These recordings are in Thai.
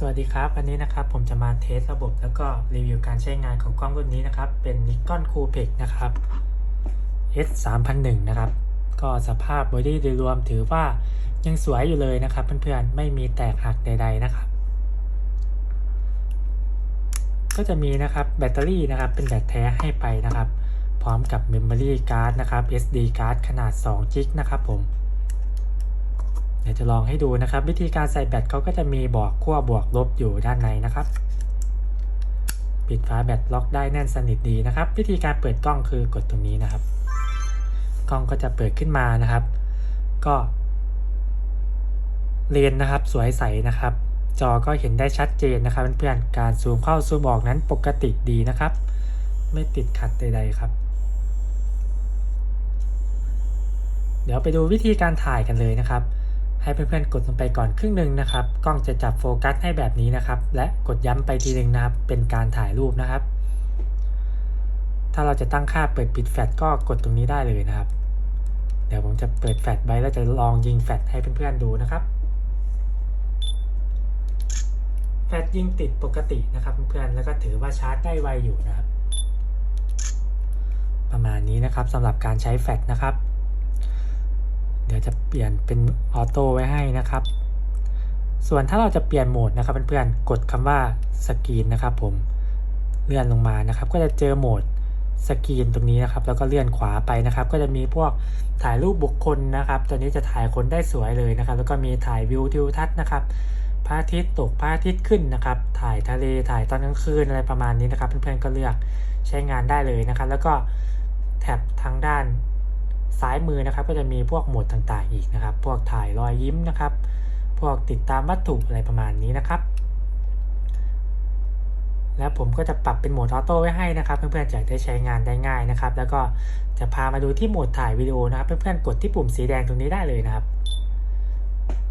สวัสดีครับวันนี้นะครับผมจะมาเทสระบบแล้วก็รีวิวการใช้งานของกล้องรุ่นนี้นะครับ เป็น Nikon Coolpix นะครับ S 3 0 0นะครับ ก็สภาพบอดี้โดยรวมถือว่ายังสวยอยู่เลยนะครับ เพื่อนๆไม่มีแตกหักใด ๆนะครับ ก็จะมีนะครับแบตเตอรี่นะครับ เป็นแบตแท้ให้ไปนะครับ พร้อมกับ Memory Card นะครับ SD card ขนาด2 g b นะครับผม ดี๋ยวจะลองให้ดูนะครับ วิธีการใส่แบตเขาก็จะมีบอกขั้วบวกลบอยู่ด้านในนะครับ ปิดฝาแบตล็อกได้แน่นสนิทดีนะครับ วิธีการเปิดกล้องคือกดตรงนี้นะครับ กล้องก็จะเปิดขึ้นมานะครับ ก็เลนนะครับสวยใสนะครับ จอก็เห็นได้ชัดเจนนะครับเพื่อนๆการซูมเข้าซูมออกนั้นปกติดีนะครับ ไม่ติดขัดใดๆครับเดี๋ยวไปดูวิธีการถ่ายกันเลยนะครับ ให้เพื่อนๆ กดลงไปก่อนครึ่งหนึ่งนะครับ กล้องจะจับโฟกัสให้แบบนี้นะครับ และกดย้ำไปทีหนึ่งนะครับ เป็นการถ่ายรูปนะครับ ถ้าเราจะตั้งค่าเปิดปิดแฟลชก็กดตรงนี้ได้เลยนะครับ เดี๋ยวผมจะเปิดแฟลชไว้แล้วจะลองยิงแฟลชให้เพื่อนๆดูนะครับ แฟลชยิงติดปกตินะครับเพื่อนๆ แล้วก็ถือว่าชาร์จได้ไวอยู่นะครับ ประมาณนี้นะครับสำหรับการใช้แฟลชนะครับ ดี๋ยวจะเปลี่ยนเป็นออโต้ไว้ให้นะครับ ส่วนถ้าเราจะเปลี่ยนโหมดนะครับเพื่อนๆ กดคำว่าสกรีนนะครับผม เลื่อนลงมานะครับ ก็จะเจอโหมดสกรีนตรงนี้นะครับ แล้วก็เลื่อนขวาไปนะครับ ก็จะมีพวกถ่ายรูปบุคคลนะครับ ตัวนี้จะถ่ายคนได้สวยเลยนะครับ แล้วก็มีถ่ายวิวทิวทัศน์นะครับพระอาทิตย์ตกพระอาทิตย์ขึ้นนะครับ ถ่ายทะเลถ่ายตอนกลางคืนอะไรประมาณนี้นะครับ เพื่อนๆก็เลือกใช้งานได้เลยนะครับ แล้วก็แท็บทางด้าน ซ้ายมือนะครับ ก็จะมีพวกโหมดต่างๆอีกนะครับ พวกถ่ายรอยยิ้มนะครับ พวกติดตามวัตถุอะไรประมาณนี้นะครับ แล้วผมก็จะปรับเป็นโหมดออโต้ไว้ให้นะครับเพื่อนๆจะได้ใช้งานได้ง่ายนะครับ แล้วก็จะพามาดูที่โหมดถ่ายวิดีโอนะครับ เพื่อนๆกดที่ปุ่มสีแดงตรงนี้ได้เลยนะครับ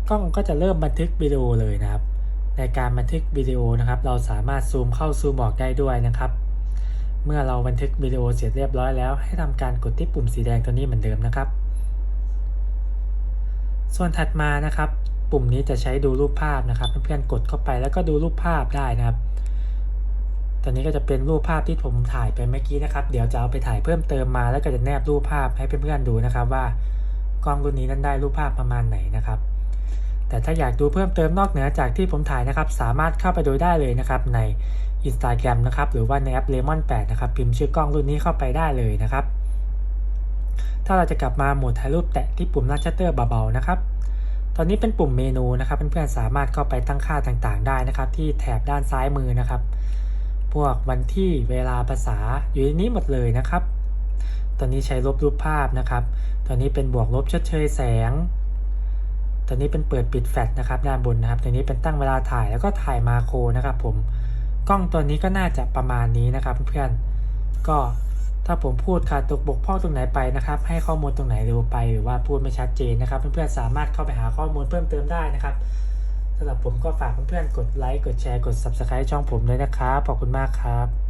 กล้องก็จะเริ่มบันทึกวิดีโอเลยนะครับ ในการบันทึกวิดีโอนะครับ เราสามารถซูมเข้าซูมออกได้ด้วยนะครับ เมื่อเราบันทึกวิดีโอเสร็จเรียบร้อยแล้ว ให้ทำการกดที่ปุ่มสีแดงตัวนี้เหมือนเดิมนะครับ ส่วนถัดมานะครับ ปุ่มนี้จะใช้ดูรูปภาพนะครับ เพื่อนๆกดเข้าไปแล้วก็ดูรูปภาพได้นะครับตอนนี้ก็จะเป็นรูปภาพที่ผมถ่ายไปเมื่อกี้นะครับ เดี๋ยวจะเอาไปถ่ายเพิ่มเติมมา แล้วก็จะแนบรูปภาพให้เพื่อนๆดูนะครับว่ากล้องรุ่นนี้นั้นได้รูปภาพประมาณไหนนะครับ แต่ถ้าอยากดูเพิ่มเติมนอกเหนือจากที่ผมถ่ายนะครับ สามารถเข้าไปดูได้เลยนะครับใน Instagram นะครับหรือว่าในแอป Lemon 8 นะครับ พิมพ์ชื่อกล้องรุ่นนี้เข้าไปได้เลยนะครับ ถ้าเราจะกลับมาโหมดถ่ายรูปแตะที่ปุ่มลันชัตเตอร์เบาๆนะครับ ตอนนี้เป็นปุ่มเมนูนะครับเพื่อนๆสามารถเข้าไปตั้งค่าต่างๆ ได้นะครับ ที่แถบด้านซ้ายมือนะครับ พวกวันที่เวลาภาษาอยู่ในนี้หมดเลยนะครับ ตอนนี้ใช้ลบรูปภาพนะครับ ตอนนี้เป็นบวกลบชดเชยแสง ตอนนี้เป็นเปิดปิดแฟลชนะครับด้านบนนะครับตอนนี้เป็นตั้งเวลาถ่ายแล้วก็ถ่ายมาโครนะครับผมกล้องตัวนี้ก็น่าจะประมาณนี้นะครับเพื่อนๆก็ถ้าผมพูดขาดตกบกพร่องตรงไหนไปนะครับ ให้ข้อมูลตรงไหนเร็วไปหรือว่าพูดไม่ชัดเจนนะครับ เพื่อนๆสามารถเข้าไปหาข้อมูลเพิ่มเติมได้นะครับสำหรับผมก็ฝากเพื่อนๆกดไลค์กดแชร์กด subscribe ช่องผมด้วยนะครับขอบคุณมากครับ